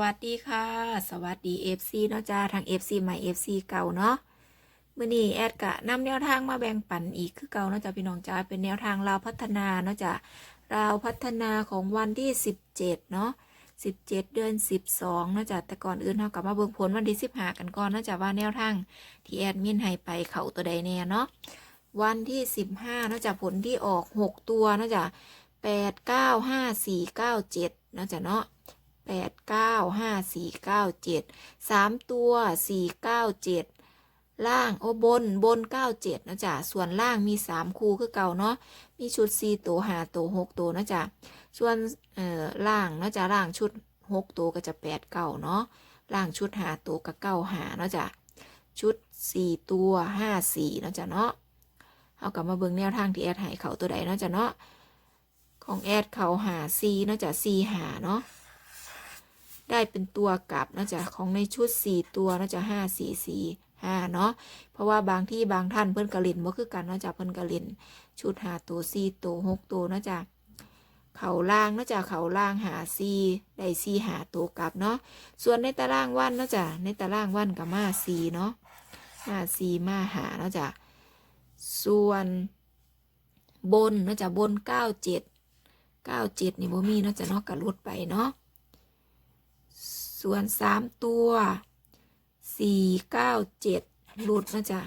วัสดีค่ะ สวัสดี FC เนาะจ้าทาง FC ใหม่ FC เก่าเนาะมื่อนี้แอดกะนำแนวทางมาแบ่งปันอีกคือเก่าเนาะจ้าพี่น้องจ้าเป็นแนวทางลาวพัฒนาเนาะจ้าราวพัฒนาของวันที่ 17 เนาะ17 เดือน 12เนาะจ้าแต่ก่อนอื่นเฮากลับมาเบิ่งผลวันที่15กันก่อนเนาะจ้าว่าแนวทางที่แอดมินให้ไปเขาตัวใดแน่เนาะวันที่ 15เนาะจ้าผลที่ออก 6 ตัวเนาะจ้า8 9 5 4 9 7เนาะจ้าเนาะ แปดเก้าห้าสี่เก้าเจ็ดสามตัวสี่เก้าเจ็ดล่างโอ้บนบนเก้าเจ็ดนะจ๊ะส่วนล่างมีสามคู่คือเก่าเนาะมีชุดสี่ตัวห้าตัวหกตัวนะจ๊ะส่วนเอ่อล่างนะจ๊ะล่างชุดหกตัวก็จะแปดเก้าเนาะล่างชุดหาตัวก็เก้าหาเนาะจ๊ะชุดสี่ตัวห้าสี่เนาะจ๊ะเนาะเอากลับมาเบิ่งแนวทางที่แอดให้เขาตัวใดเนาะจ๊ะเนาะของแอดเขาหาซีเนาะจ๊ะซีหาเนาะ ได้เป็นตัวกลับนะจ๊ะของในชุด 4 ตัวนะจ๊ะห้าสี่สี่ห้าเนาะเพราะว่าบางที่บางท่านเพิ่นกระลินบ่คือกันนะจ๊ะเพิ่นกระลินชุดหาตัวสี่ตัวหกตัวนะจ๊ะเขาล่างนะจ๊ะเขาล่างหาซีได้ซีหาตัวกลับเนาะส่วนในตารางวันนะจ๊ะในตารางวันกับมาซีเนาะมาซีมาหานะจ๊ะส่วนบนนะจ๊ะบนเก้าเจ็ดเก้าเจ็ดนี่บ่มีนาะจ๊ะเนาะกระลุดไปเนาะ ส่วนสามตัวสี่เก้าเจ็ดหลุดนะจ๊ะ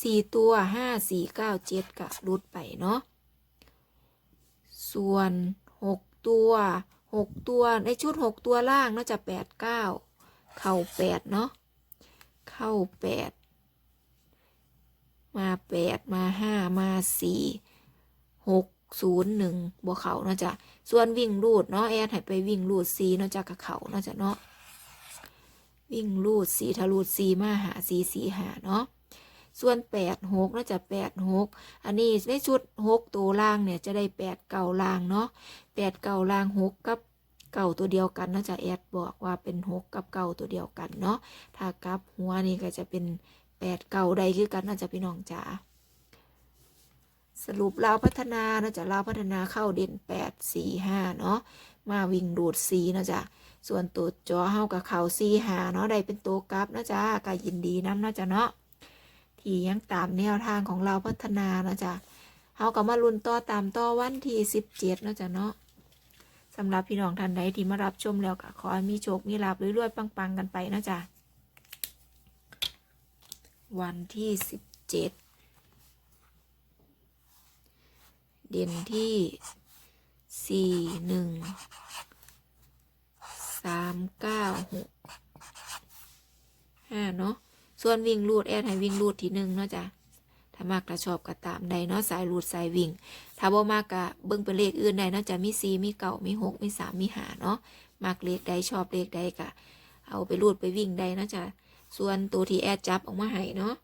สี่ตัวห้าสี่เก้าเจ็ดกะหลุดไปเนาะส่วนหกตัวหกตัวในชุดหกตัวล่างน่าจะแปดเก้าเข่าแปดเนาะเข้าแปดมาแปดมาห้ามาสี่ ศูนย์หนึ่งบวเขาเนาะจ๊ะส่วนวิ่งรูดเนาะแอดให้ไปวิ่งรูดซีเนาะจากกับเขาเนาะจ้ะเนาะวิ่งรูดสีทะลูดซีมาหาซีสีหาเนาะส่วนแปดหกเนาจะแปดหกอันนี้ในชุดหกตัวล่างเนี่ยจะได้แปดเก่าล่างเนาะแปดเก่าล่างหกกับเก่าตัวเดียวกันเนาจะแอดบอกว่าเป็นหกกับเก่าตัวเดียวกันเนาะถ้ากลับหัวนี่ก็จะเป็นแปดเก่าใดคือกันเนาจะพี่น้องจ๋า สรุปลาพัฒนานะจ๊ะลาพัฒนาเข้าเด่นแปดสี่ห้าเนาะมาวิ่งดูดสีนะจ๊ะส่วนตัวจอเฮากับเขาซีหาเนาะได้เป็นตัวกราฟนะจ๊ะก็ยินดีน้ำนะจ๊ะเนาะที่ยังตามแนวทางของเราพัฒนานะจ๊ะเฮากับมาลุ้นต่อตามต่อวันที่สิบเจ็ดนะจ๊ะเนาะสำหรับพี่น้องท่านใดที่มารับชมแล้วก็ขอให้มีโชค มีลาบรวยๆปังๆกันไปนะจ๊ะวันที่สิบเจ็ด เด่นที่สี่หนึ่งสามเก้าหกห้าเนาะส่วนวิ่งรูดแอดให้วิ่งรูดที่หนึ่งเนาะจ้ะถ้ามากกระชอบก็ตามใดเนาะสายรูดสายวิ่ง ถ้าบ่มากกะเบิ่งเป็นเลขอื่นใดเนาะจะมีสี่มีเก้ามีหกมีสามมีห้าเนาะมากเลขใดชอบเลขใดกะ เอาไปรูดไปวิ่งใดเนาะจ้ะส่วนตัวที่แอดจับออกมาให้เนาะ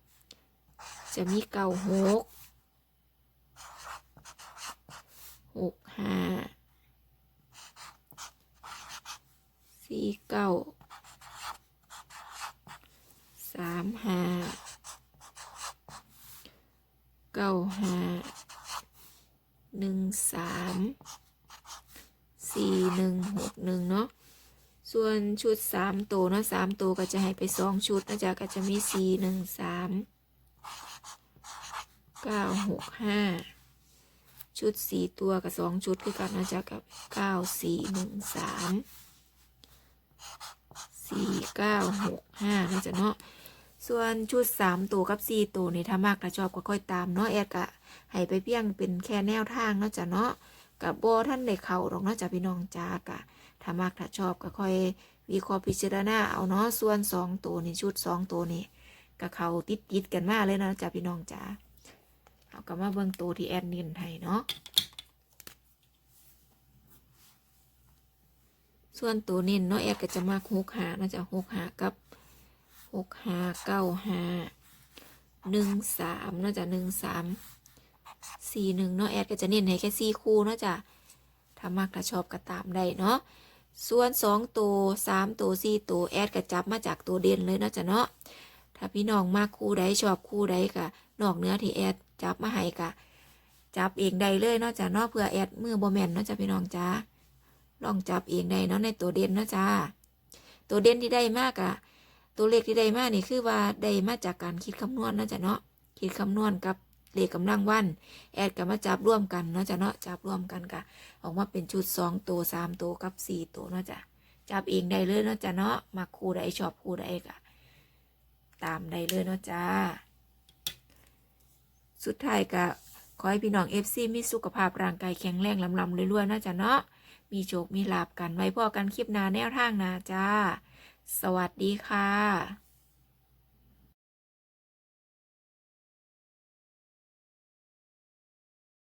จะมีเก้าหก หกห้าสี่เก้าสามห้าเก้าห้าหนึ่งสามสี่หนึ่งหกหนึ่งเนาะส่วนชุดสามตัวเนาะสามตัวก็จะให้ไปสองชุดนะจ๊ะก็จะมีสี่หนึ่งสามเก้าหกห้า ชุดสี่ตัวกับสองชุดคือกันนะจ๊ะกับเก้าสี่หนึ่งสามสี่เก้าหกห้านะจ๊ะเนาะส่วนชุดสามตัวกับสี่ตัวนี่ถ้ามากกระชอบก็ค่อยตามเนาะแอดกะให้ไปเพียงเป็นแค่แนวทางเนาะจ๊ะเนาะกับโบท่านในเข่าหรอกเนาะจ๊ะพี่น้องจ้ากะถ้ามากถ้าชอบก็ค่อยวิเคราะห์พิจารณาเอาเนาะส่วนสองตัวนี่ชุดสองตัวนี่กับเขาติดติดกันมากเลยนะจ๊ะพี่น้องจ้า เอากลับมาเบิ่งตัวที่แอดนินให้เนาะส่วนตัวเน้นเนาะแอดก็จะมาหกหานะจะหกหากับหกหาเก้าหาหนึ่งสามนะจะหนึ่งสามสี่หนึ่งเนาะแอดก็จะเน้นให้แค่สี่คู่เนาะจะถ้ามากถ้าชอบก็ตามได้เนาะส่วนสองตัวสามตัวสี่ตัวแอดก็จับมาจากตัวเด่นเลยเนาะจะเนาะถ้าพี่น้องมากคู่ใดชอบคู่ใดก็นอกเนื้อที่แอด จับมาให้ก็จับเองได้เลยเนาะจ้ะเนาะเพื่อแอดมือบ่แมนเนาะจ้ะพี่น้องจ้าลองจับเองได้เนาะในตัวเด่นเนาะจ้าตัวเด่นที่ได้มากอะตัวเลขที่ได้มากนี่คือว่าได้มาจากการคิดคำนวณเนาะจ้ะเนาะคิดคำนวณกับเลขกำลังวัน แอดกับมาจับร่วมกันเนาะจ้ะเนาะจับร่วมกันกะออกมาเป็นชุดสองตัวสามตัวกับสี่ตัวเนาะจ้ะจับเองได้เลยเนาะจ้ะเนาะมาคู่ใดชอบคู่ใดกะตามได้เลยเนาะจ้า สุดท้ายก็ขอให้พี่น้องเอฟซีมีสุขภาพร่างกายแข็งแรงลำลำรวยๆนาะจ๊ะเนาะ มีโชค มีลาบกันไว้พอกันคลิปหน้าแนวทางนาจ้า สวัสดีค่ะ